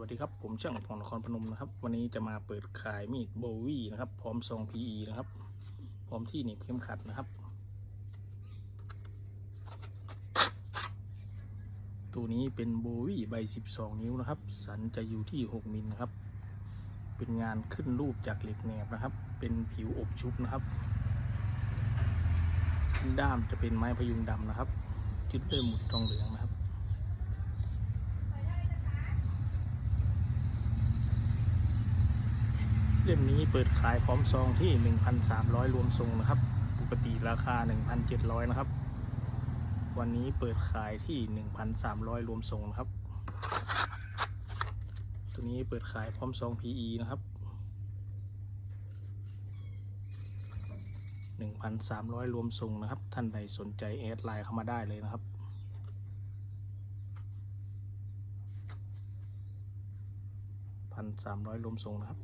วัสดีครับ ผมช่างพงนครพนมนะครับ วันนี้จะมาเปิดขายมีดโบวี่นะครับ พร้อมซอง PE นะครับ พร้อมที่หนีบเข้มขัดนะครับ ตัวนี้เป็นโบวี่ใบ 12 นิ้วนะครับ สันจะอยู่ที่ 6มิลนะครับ เป็นงานขึ้นรูปจากเหล็กแหนบนะครับ เป็นผิวอบชุบนะครับ ด้ามจะเป็นไม้พยุงดำนะครับยึดด้วยหมุดทองเหลืองนะครับ เล่มนี้เปิดขายพร้อมซองที่ 1,300 รวมส่งนะครับ ปกติราคา 1,700 นะครับ วันนี้เปิดขายที่ 1,300 รวมส่งนะครับ ตัวนี้เปิดขายพร้อมซอง PE นะครับ 1,300 รวมส่งนะครับ ท่านใดสนใจแอดไลน์เข้ามาได้เลยนะครับ1,300รวมส่งนะครับ